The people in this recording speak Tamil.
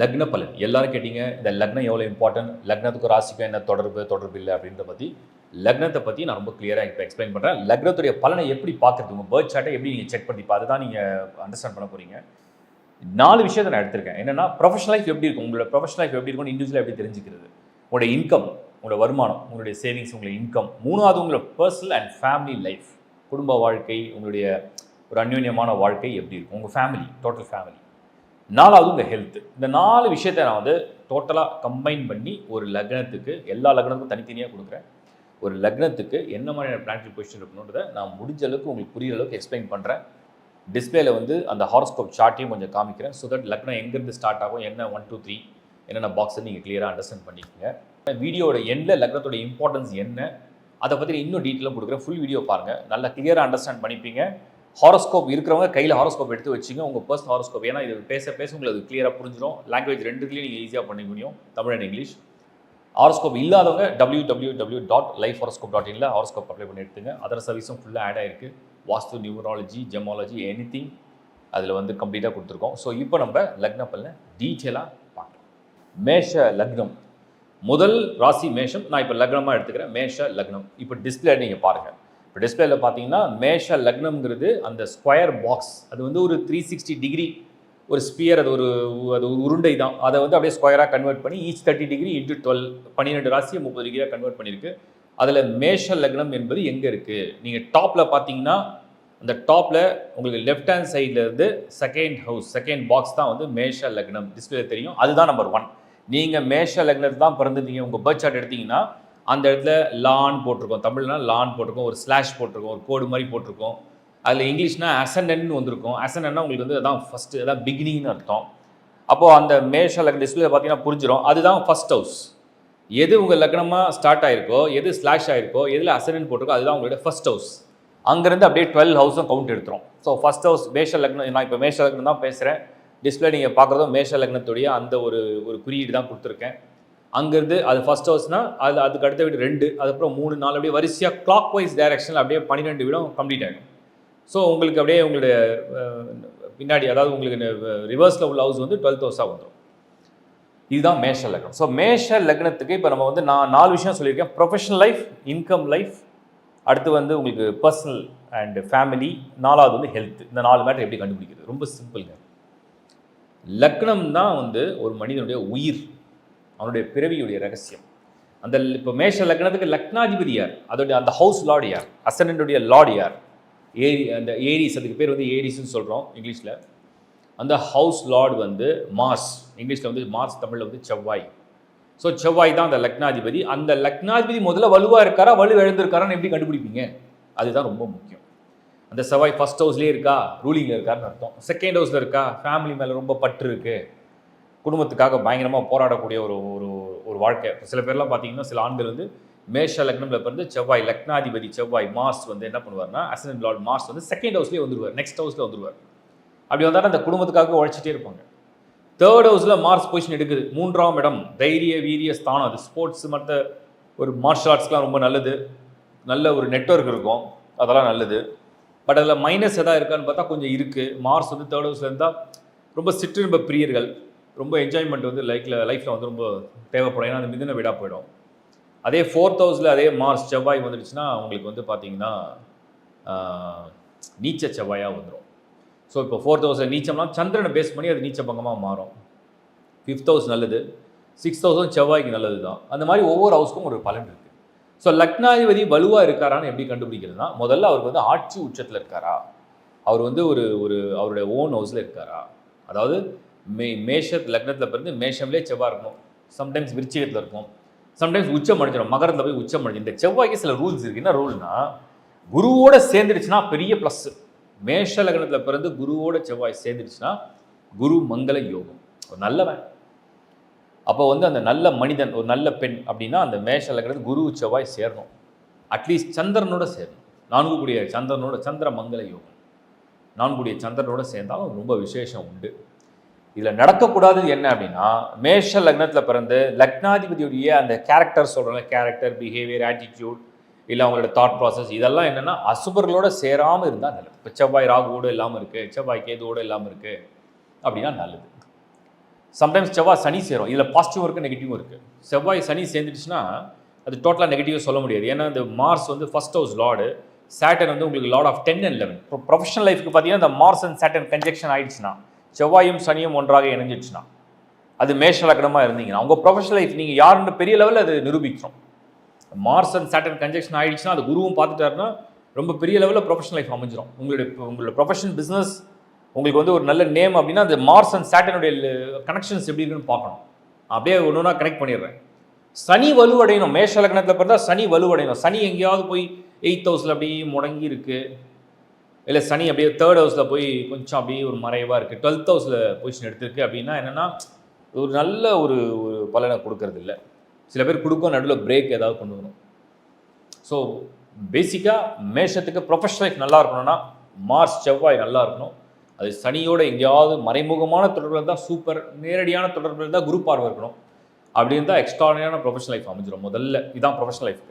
லக்ன பலன். எல்லாரும் கேட்டீங்க இந்த லக்னம் எவ்வளோ இம்பார்ட்டன்ட் லக்னத்துக்கு ராசிக்கும் என்ன தொடர்பு? தொடர்பு இல்லை அப்படின்றத பற்றி லக்னத்தை பற்றி நான் ரொம்ப கிளியராக இப்போ எக்ஸ்பிளைன் பண்ணுறேன் லக்னத்துடைய பலனை எப்படி பார்க்குறது? உங்கள் பேர்த் சார்ட்டை எப்படி நீங்கள் செக் பண்ணி பார்த்து தான் நீங்கள் அண்டர்ஸ்டாண்ட் பண்ண போகிறீங்க நாலு விஷயத்தை நான் எடுத்திருக்கேன். என்னன்னா ப்ரொஃபஷனல் லைஃப் எப்படி இருக்கும்? உங்களோட ப்ரொஃபஷனல் லைஃப் எப்படி இருக்கும் இண்டிவிஜுவலாக எப்படி தெரிஞ்சுக்கிறது? உங்களோட இன்கம் உங்களோட வருமானம் உங்களுடைய சேவிங்ஸ் உங்களுடைய இன்கம் மூணாவது உங்களோட பர்சனல் அண்ட் ஃபேமிலி லைஃப் குடும்ப வாழ்க்கை உங்களுடைய ஒரு அந்யோன்யமான வாழ்க்கை எப்படி இருக்கும்? உங்கள் ஃபேமிலி டோட்டல் ஃபேமிலி நாலாவது உங்கள் ஹெல்த் இந்த நாலு விஷயத்தை நான் வந்து டோட்டலாக கம்பைன் பண்ணி ஒரு லக்னத்துக்கு எல்லா லக்னத்துக்கும் தனித்தனியாக கொடுக்குறேன். ஒரு லக்னத்துக்கு என்ன மாதிரியான பிளானட்டரி பொசிஷன் இருக்கணுன்றதை நான் முடிஞ்ச அளவுக்கு உங்களுக்கு புரியுற அளவுக்கு எக்ஸ்பிளைன் பண்ணுறேன் டிஸ்பிளேல வந்து அந்த ஹாரோஸ்கோப் சார்ட்டையும் கொஞ்சம் காமிக்கிறேன். ஸோ தட் லக்னம் எங்கேருந்து ஸ்டார்ட் ஆகும் என்ன ஒன் டூ த்ரீ என்னென்ன பாக்ஸ் நீங்கள் கிளியராக அண்டர்ஸ்டாண்ட் பண்ணிக்கோங்க. வீடியோட எண்டில் லக்னத்தோட இம்பார்ட்டன்ஸ் என்ன அதை பற்றி இன்னும் டீட்டெயிலாக கொடுக்குறேன். ஃபுல் வீடியோ பாருங்கள் நல்லா கிளியராக அண்டர்ஸ்டாண்ட் பண்ணிப்பீங்க. ஹாரோஸ்கோப் இருக்கிறவங்க கையில் ஹாரோஸ்கோப் எடுத்து வச்சுங்க. உங்கள் பர்சனல் ஹாரோஸ்கோப். ஏன்னா இது பேச பேச உங்களுக்கு அது கிளியராக புரிஞ்சிடும். லாங்குவேஜ் ரெண்டுத்துலேயும் நீங்கள் ஈஸியாக பண்ணிக்க முடியும். தமிழ் அண்ட் இங்கிலீஷ் ஹாரோஸ்கோப் இல்லாதவங்க W W W dot life horoscope dot இன்ல horoscope apply பண்ணி எடுத்துங்க அதர் சர்வீஸும் ஃபுல்லாக ஆட் ஆயிருக்கு. வாஸ்து நியூமராலஜி ஜெமாலஜி எனி திங் அதில் வந்து கம்ப்ளீட்டாக கொடுத்துருக்கோம். ஸோ இப்போ நம்ம லக்ன பல்ல டீட்டெயிலாக பார்க்கலாம். மேஷ லக்னம். முதல் ராசி மேஷம். நான் இப்போ லக்னமாக எடுத்துக்கிறேன். மேஷ லக்னம். இப்போ டிஸ்பிளே நீங்கள் பாருங்கள் இப்போ டிஸ்பிளேல பார்த்தீங்கன்னா மேஷ லக்னம்ங்கிறது அந்த ஸ்கொயர் பாக்ஸ் அது வந்து ஒரு த்ரீ சிக்ஸ்டி டிகிரி ஒரு ஸ்பியர் அது ஒரு அது ஒரு உருண்டை தான். அதை வந்து அப்படியே ஸ்கொயராக கன்வெர்ட் பண்ணி each thirty degree into twelve பன்னிரெண்டு ராசியை முப்பது டிகிரியாக கன்வெர்ட் பண்ணியிருக்கு. அதில் மேஷ லக்னம் என்பது எங்கே இருக்குது நீங்கள் டாப்பில் பார்த்தீங்கன்னா அந்த டாப்பில் உங்களுக்கு லெஃப்ட் ஹேண்ட் சைடில் இருந்து செகண்ட் ஹவுஸ் செகண்ட் பாக்ஸ் தான் வந்து மேஷ லக்னம். டிஸ்பிளே தெரியும். அதுதான் நம்பர் ஒன் நீங்கள் மேஷ லக்னத்தில் தான் பிறந்திருந்தீங்க. உங்கள் பர்த் சார்ட் எடுத்தீங்கன்னா அந்த இடத்துல லான் போட்டிருக்கோம். தமிழ்னா லான் போட்டிருக்கோம். ஒரு ஸ்லாஷ் போட்டிருக்கோம். ஒரு கோடு மாதிரி போட்டிருக்கோம். அதில் இங்கிலீஷ்னா அசண்டன்னு வந்திருக்கும். அசண்டன்னா உங்களுக்கு வந்து அதான் ஃபஸ்ட்டு அதான் பிகினிங்னு அர்த்தம். அப்போது அந்த மேஷ லக்ன டிஸ்பிளே பார்த்தீங்கன்னா புரிஞ்சிடும் அதுதான் ஃபஸ்ட் ஹவுஸ் எது உங்கள் லக்னமாக ஸ்டார்ட் ஆயிருக்கோ எது ஸ்லாஷ் ஆயிருக்கோ எதில் அசடன் போட்டிருக்கோ அதுதான் உங்களுடைய ஃபஸ்ட் ஹவுஸ் அங்கேருந்து அப்படியே டுவெல் ஹவுஸும் கவுண்ட் எடுத்துரும். ஸோ ஃபஸ்ட் ஹவுஸ் மேஷ லக்னம் நான் இப்போ மேஷ லக்னம் தான் பேசுகிறேன் டிஸ்பிளே நீங்கள் பார்க்குறதும் மேஷ லக்னத்துடைய அந்த ஒரு ஒரு குறியீடு தான் கொடுத்துருக்கேன். அங்கேருந்து அது ஃபர்ஸ்ட் ஹவுஸ்னால் அது அதுக்கு அடுத்த வீடு ரெண்டு அதுக்கப்புறம் மூணு நாலு அப்படியே வரிசையாக கிளாக் வைஸ் டைரக்ஷனில் அப்படியே பன்னிரெண்டு வீடும் கம்ப்ளீட் ஆகிடும் ஸோ உங்களுக்கு அப்படியே உங்களுடைய பின்னாடி அதாவது உங்களுக்கு ரிவர்ஸில் உள்ள ஹவுஸ் வந்து டுவெல்த் ஹவுஸாக வந்துடும் இதுதான் மேஷ லக்னம். ஸோ மேஷ லக்னத்துக்கு இப்போ நம்ம வந்து நான் நாலு விஷயம் சொல்லியிருக்கேன். ப்ரொஃபஷனல் லைஃப் இன்கம் லைஃப் அடுத்து வந்து உங்களுக்கு பர்சனல் அண்ட் ஃபேமிலி நாலாவது வந்து ஹெல்த் இந்த நாலு மேட்டர் எப்படி கண்டுபிடிக்கிறது? ரொம்ப சிம்பிளுங்க லக்னம் தான் வந்து ஒரு மனிதனுடைய உயிர். அவனுடைய பிறவியுடைய ரகசியம். அந்த இப்போ மேஷ லக்னத்துக்கு லக்னாதிபதி யார்? அதோடைய அந்த ஹவுஸ் லார்டு யார்? அசனனுடைய லார்டு யார்? ஏரி அந்த ஏரிஸ் அதுக்கு பேர் வந்து ஏரிஸ்னு சொல்கிறோம் இங்கிலீஷில். அந்த ஹவுஸ் லார்டு வந்து மார்ஸ். இங்கிலீஷில் வந்து மார்ஸ் தமிழில் வந்து செவ்வாய். ஸோ செவ்வாய் தான் அந்த லக்னாதிபதி. அந்த லக்னாதிபதி முதல்ல வலுவாக இருக்காரா? வலு எழுந்திருக்காரான்னு எப்படி கண்டுபிடிப்பீங்க? அதுதான் ரொம்ப முக்கியம். அந்த செவ்வாய் ஃபஸ்ட் ஹவுஸ்லேயே இருக்கா? ரூலிங்கில் இருக்காருன்னு அர்த்தம். செகண்ட் ஹவுஸில் இருக்கா? ஃபேமிலி மேலே ரொம்ப பற்று இருக்குது குடும்பத்துக்காக பயங்கரமாக போராடக்கூடிய ஒரு ஒரு ஒரு வாழ்க்கை. சில பேர்லாம் பார்த்தீங்கன்னா சில ஆண்கள் வந்து மேஷ லக்னம்ல பிறந்து செவ்வாய் லக்னாதிபதி செவ்வாய் மாஸ் வந்து என்ன பண்ணுவார்னா அசனன் லார்ட் மாஸ் வந்து செகண்ட் ஹவுஸ்லேயே வந்துருவார் நெக்ஸ்ட் ஹவுஸில் வந்துருவார். அப்படி வந்தாலும் அந்த குடும்பத்துக்காக உழைச்சிட்டே இருப்பாங்க. தேர்ட் ஹவுஸில் மார்ஸ் பொசிஷன் எடுக்குது. மூன்றாம் இடம் தைரிய வீரிய ஸ்தானம். அது ஸ்போர்ட்ஸ் மற்ற ஒரு மார்ஷல் ஆர்ட்ஸ்லாம் ரொம்ப நல்லது. நல்ல ஒரு நெட்வொர்க் இருக்கும். அதெல்லாம் நல்லது. பட் அதில் மைனஸ் எதாவது இருக்கான்னு பார்த்தா கொஞ்சம் இருக்குது மார்ஸ் வந்து தேர்ட் ஹவுஸில் இருந்தால் ரொம்ப சிற்றின்ப பிரியர்கள். ரொம்ப என்ஜாய்மெண்ட் வந்து லைஃப்பில் லைஃப்பில் வந்து ரொம்ப தேவைப்படும். ஏன்னா அந்த மிதின விடா போயிடும். அதே ஃபோர்த் ஹவுஸில் அதே மார்ஸ் செவ்வாய் வந்துடுச்சுன்னா உங்களுக்கு வந்து பார்த்தீங்கன்னா நீச்ச செவ்வாயாக வந்துடும் ஸோ இப்போ ஃபோர்த் ஹவுஸில் நீச்சம்னா சந்திரனை பேஸ் பண்ணி அது நீச்ச பங்கமாக மாறும். ஃபிஃப்த் ஹவுஸ் நல்லது. சிக்ஸ்த் ஹவுஸும் செவ்வாய்க்கு நல்லது தான் அந்த மாதிரி ஒவ்வொரு ஹவுஸ்க்கும் ஒரு பலன் இருக்குது ஸோ லக்னாதிபதி வலுவாக இருக்காரான்னு எப்படி கண்டுபிடிக்கிறதுனா முதல்ல அவருக்கு வந்து ஆட்சி உச்சத்தில் இருக்காரா? அவர் வந்து ஒரு ஒரு அவருடைய ஓன் ஹவுஸில் இருக்காரா? அதாவது மே மேஷ லக்னத்தில் பிறந்து மேஷம்லேயே செவ்வாய் இருக்கும். சம்டைம்ஸ் விருச்சிகத்தில் இருக்கும். சம்டைம்ஸ் உச்சம் அடைஞ்சிடும். மகரத்தில் போய் உச்சம் அடைஞ்சு. இந்த செவ்வாய்க்கு சில ரூல்ஸ் இருக்குது என்ன ரூல்னா குருவோட சேர்ந்துடுச்சுன்னா பெரிய ப்ளஸ் மேஷ லக்னத்தில் பிறந்து குருவோட செவ்வாய் சேர்ந்துடுச்சுன்னா குரு மங்கள யோகம். ஒரு நல்லவன். அப்போ வந்து அந்த நல்ல மனிதன் ஒரு நல்ல பெண் அப்படின்னா அந்த மேஷ லக்னத்தில் குரு செவ்வாய் சேரணும். அட்லீஸ்ட் சந்திரனோட சேரணும். நான்கு கூடிய சந்திரனோட சந்திர மங்கள யோகம். நான்கு கூடிய சந்திரனோட சேர்ந்தாலும் ரொம்ப விசேஷம் உண்டு. இதில் நடக்கக்கூடாதது என்ன அப்படின்னா மேஷ லக்னத்தில் பிறந்து லக்னாதிபதியுடைய அந்த கேரக்டர் சொல்கிறோம்ல கேரக்டர் பிஹேவியர் ஆட்டிடியூட் இல்லை அவங்களோட தாட் ப்ராசஸ் இதெல்லாம் என்னென்னா அசுபர்களோட சேராமல் இருந்தால் நல்லது. இப்போ செவ்வாய் ராகுவோடு இல்லாமல் இருக்குது செவ்வாய் கேதுவோடு இல்லாமல் இருக்குது அப்படின்னா நல்லது. சம்டைம்ஸ் செவ்வாய் சனி சேரும். இதில் பாசிட்டிவ் இருக்குது நெகட்டிவும் இருக்குது செவ்வாய் சனி சேர்ந்துடுச்சுன்னா அது டோட்டலாக நெகட்டிவாக சொல்ல முடியாது. ஏன்னா இந்த மார்ஸ் வந்து ஃபஸ்ட் ஹவுஸ் லார்டு சேட்டன் வந்து உங்களுக்கு lord of ten and eleven இப்போ ப்ரொஃபஷனல் லைஃப்க்கு பார்த்தீங்கன்னா இந்த மார்ஸ் அண்ட் சேட்டன் கன்ஜெக்ஷன் ஆயிடுச்சுன்னா செவ்வாயும் சனியும் ஒன்றாக இணைஞ்சிச்சுன்னா அது மேஷ லக்னமாக இருந்தீங்கன்னா உங்கள் ப்ரொஃபஷனல் லைஃப் நீங்கள் யாருன்னு பெரிய லெவலில் அது நிரூபிக்கிறோம் மார்ஸ் அண்ட் சேட்டன் கன்ஜெக்ஷன் ஆகிடுச்சுன்னா அது குருவும் பார்த்துட்டாருன்னா ரொம்ப பெரிய லெவலில் ப்ரொஃபஷனல் லைஃப் அமைஞ்சிரும். உங்களுடைய உங்களோட ப்ரொஃபஷன் பிஸ்னஸ் உங்களுக்கு வந்து ஒரு நல்ல நேம் அப்படின்னா அந்த மார்ஸ் அண்ட் சேட்டனுடைய கனெக்ஷன்ஸ் எப்படி இருக்குன்னு பார்க்கணும். அப்படியே ஒன்று ஒன்றா கனெக்ட் பண்ணிடுறேன். சனி வலுவடையணும். மேஷ லக்னத்தில் பிறந்தால் சனி வலுவடையணும். சனி எங்கேயாவது போய் எயித் ஹவுஸில் அப்படியே முடங்கி இருக்குது இல்லை சனி அப்படியே தேர்ட் ஹவுஸில் போய் கொஞ்சம் அப்படியே ஒரு மறைவாக இருக்குது டுவெல்த் ஹவுஸில் பொசிஷன் எடுத்திருக்கு அப்படின்னா என்னென்னா ஒரு நல்ல ஒரு ஒரு பலனை கொடுக்கறது இல்லை. சில பேர் கொடுக்கும் நடுவில் பிரேக் ஏதாவது கொண்டு வரும் ஸோ பேசிக்காக மேஷத்துக்கு ப்ரொஃபஷனல் லைஃப் நல்லா இருக்கணும்னா மார்ச் செவ்வாய் நல்லா இருக்கணும். அது சனியோட எங்கேயாவது மறைமுகமான தொடர்பு இருந்தால் சூப்பர் நேரடியான தொடர்பு இருந்தால் குரூப் பார்வை இருக்கணும். அப்படி இருந்தால் எக்ஸ்ட்ரானியான ப்ரொஃபஷனல் லைஃப் அமைஞ்சிடும் முதல்ல. இதுதான் ப்ரொஃபஷனல் லைஃப்